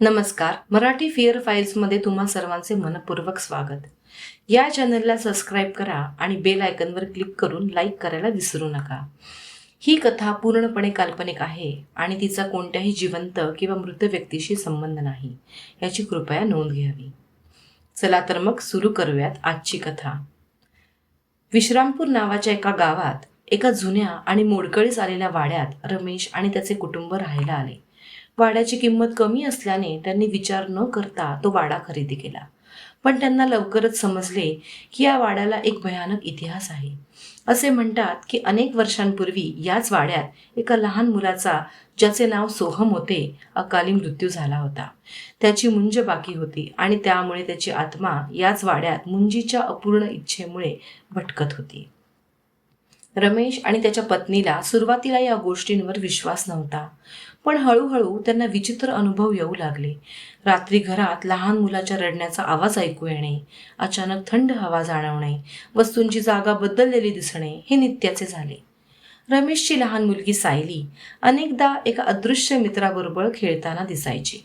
नमस्कार. मराठी फिअर फाईल्समध्ये तुम्हा सर्वांचे मनपूर्वक स्वागत. या चॅनलला सबस्क्राईब करा आणि बेल आयकनवर क्लिक करून लाईक करायला विसरू नका. ही कथा पूर्णपणे काल्पनिक आहे आणि तिचा कोणत्याही जिवंत किंवा मृत व्यक्तीशी संबंध नाही. याची कृपया नोंद घ्यावी. चला तर मग सुरू करूयात आजची कथा. विश्रामपूर नावाच्या एका गावात एका जुन्या आणि मोडकळीस आलेल्या वाड्यात रमेश आणि त्याचे कुटुंब राहायला आले. वाड्याची किंमत कमी असल्याने त्यांनी विचार न करता तो वाडा खरेदी केला. पण त्यांना लवकरच समजले की या वाड्याला एक भयानक इतिहास आहे. असे म्हणतात की अनेक वर्षांपूर्वी याच वाड्यात एका लहान मुलाचा ज्याचे नाव सोहम होते अकाली मृत्यू झाला होता. त्याची मुंज बाकी होती आणि त्यामुळे त्याची आत्मा याच वाड्यात मुंजीच्या अपूर्ण इच्छेमुळे भटकत होती. रमेश आणि त्याच्या पत्नीला सुरुवातीला या गोष्टींवर विश्वास नव्हता. पण हळूहळू त्यांना विचित्र अनुभव येऊ लागले. रात्री घरात लहान मुलाच्या रडण्याचा आवाज ऐकू येणे अचानक थंड हवा जाणवणे वस्तूंची जागा बदललेली दिसणे हे नित्याचे झाले. रमेशची लहान मुलगी सायली अनेकदा एका अदृश्य मित्राबरोबर खेळताना दिसायची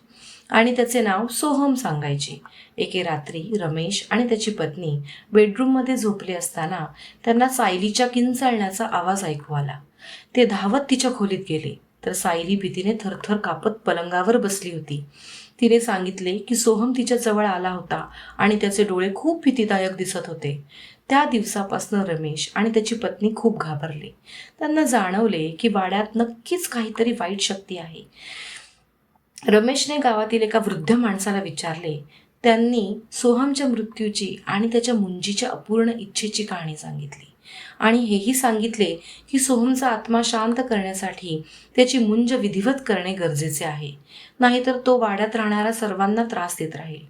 आणि त्याचे नाव सोहम सांगायचे. एके रात्री रमेश आणि त्याची पत्नी बेडरूममध्ये झोपले असताना त्यांना सायलीच्या किंचाळण्याचा आवाज ऐकू आला. ते धावत तिच्या खोलीत गेले. तर सायली भीतीने थरथर कापत पलंगावर बसली होती. तिने सांगितले की सोहम तिच्या जवळ आला होता आणि त्याचे डोळे खूप भीतीदायक दिसत होते. त्या दिवसापासून रमेश आणि त्याची पत्नी खूप घाबरले. त्यांना जाणवले की वाड्यात नक्कीच काहीतरी वाईट शक्ती आहे. रमेशने गावातील एका वृद्ध माणसाला विचारले त्यांनी सोहमच्या मृत्यूची आणि त्याच्या मुंजीच्या अपूर्ण इच्छेची कहाणी सांगितली. आणि हेही सांगितले की सोहमचा आत्मा शांत करण्यासाठी त्याची मुंज विधिवत करणे गरजेचे आहे. नाहीतर तो वाड्यात राहणाऱ्या सर्वांना त्रास देत राहील.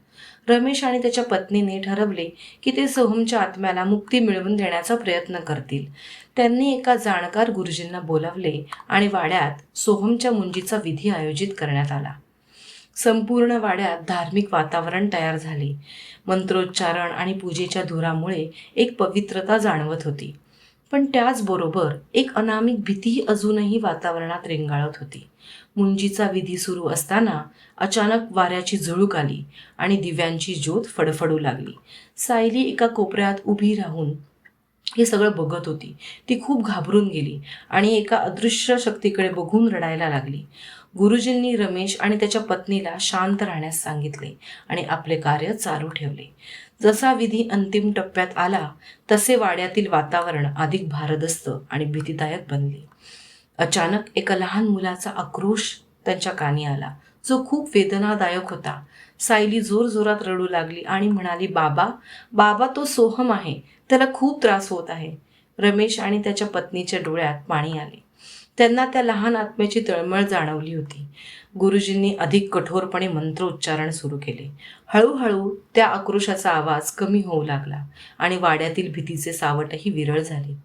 रमेश आणि त्याच्या पत्नीने ठरवले की ते सोहमच्या आत्म्याला मुक्ती मिळवून देण्याचा प्रयत्न करतील. त्यांनी एका जाणकार गुरुजींना बोलावले आणि वाड्यात सोहमच्या मुंजीचा विधी आयोजित करण्यात आला. संपूर्ण वाड्यात धार्मिक वातावरण तयार झाले. मंत्रोच्चारण आणि पूजेच्या धुरामुळे एक पवित्रता जाणवत होती. पण त्याचबरोबर एक अनामिक भीती अजूनही वातावरणात रेंगाळत होती. मुंजीचा विधी सुरू असताना अचानक वाऱ्याची झुळूक आली आणि दिव्यांची ज्योत फडफडू लागली. सायली एका कोपऱ्यात उभी राहून हे सगळं बघत होती. ती खूप घाबरून गेली आणि एका अदृश्य शक्तीकडे बघून रडायला लागली. गुरुजींनी रमेश आणि त्याच्या पत्नीला शांत राहण्यास सांगितले आणि आपले कार्य चालू ठेवले. जसा विधी अंतिम टप्प्यात आला तसे वाड्यातील वातावरण अधिक भारदस्त आणि भीतीदायक बनले. अचानक एका लहान मुलाचा आक्रोश त्यांच्या कानी आला. जो खूप वेदनादायक होता. सायली जोरजोरात रडू लागली आणि म्हणाली बाबा बाबा तो सोहम आहे. त्याला खूप त्रास होत आहे. रमेश आणि त्याच्या पत्नीच्या डोळ्यात पाणी आले. त्यांना त्या लहान आत्म्याची तळमळ जाणवली होती. गुरुजींनी अधिक कठोरपणे मंत्रोच्चारण सुरू केले. हळूहळू त्या आक्रोशाचा आवाज कमी होऊ लागला आणि वाड्यातील भीतीचे सावटही विरळ झाले.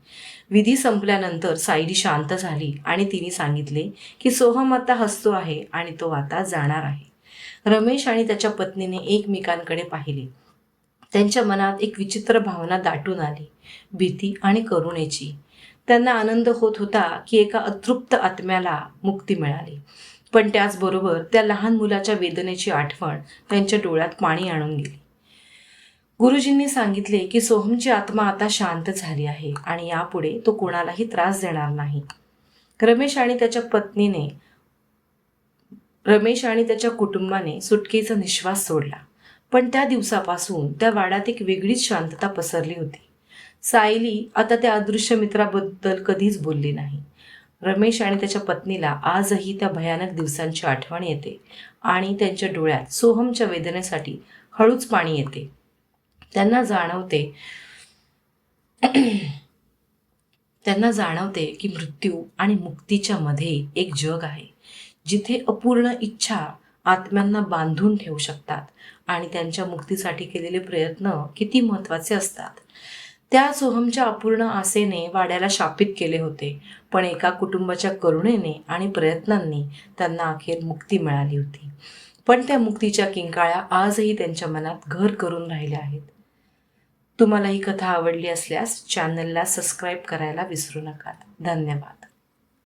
विधी संपल्यानंतर सायली शांत झाली आणि तिने सांगितले की सोहम आता हसतो आहे आणि तो आता जाणार आहे. रमेश आणि त्याच्या पत्नीने एकमेकांकडे पाहिले. त्यांच्या मनात एक विचित्र भावना दाटून आली भीती आणि करुणेची. त्यांना आनंद होत होता की एका अतृप्त आत्म्याला मुक्ती मिळाली. पण त्याचबरोबर त्या लहान मुलाच्या वेदनेची आठवण त्यांच्या डोळ्यात पाणी आणून गेली. गुरुजींनी सांगितले की सोहमची आत्मा आता शांत झाली आहे आणि यापुढे तो कोणालाही त्रास देणार नाही. रमेश आणि त्याच्या पत्नीने रमेश आणि त्याच्या कुटुंबाने सुटकेचा निश्वास सोडला. पण त्या दिवसापासून त्या वाड्यात एक वेगळीच शांतता पसरली होती. सायली आता त्या अदृश्य मित्राबद्दल कधीच बोलली नाही. रमेश आणि त्याच्या पत्नीला आजही त्या भयानक दिवसांची आठवण येते आणि त्यांच्या डोळ्यात सोहमच्या वेदनेसाठी हळूच पाणी येते. त्यांना जाणवते त्यांना जाणवते की मृत्यू आणि मुक्तीच्या मध्ये एक जग आहे जिथे अपूर्ण इच्छा आत्म्यांना बांधून ठेवू शकतात आणि त्यांच्या मुक्तीसाठी केलेले प्रयत्न किती महत्त्वाचे असतात. त्या सोहमच्या अपूर्ण आसेने वाड्याला शापित केले होते. पण एका कुटुंबाच्या करुणेने आणि प्रयत्नांनी त्यांना अखेर मुक्ती मिळाली होती. पण त्या मुक्तीच्या किंकाळ्या आजही त्यांच्या मनात घर करून राहिल्या आहेत. तुम्हाला ही कथा आवडली असल्यास चॅनलला सबस्क्राईब करायला विसरू नका. धन्यवाद.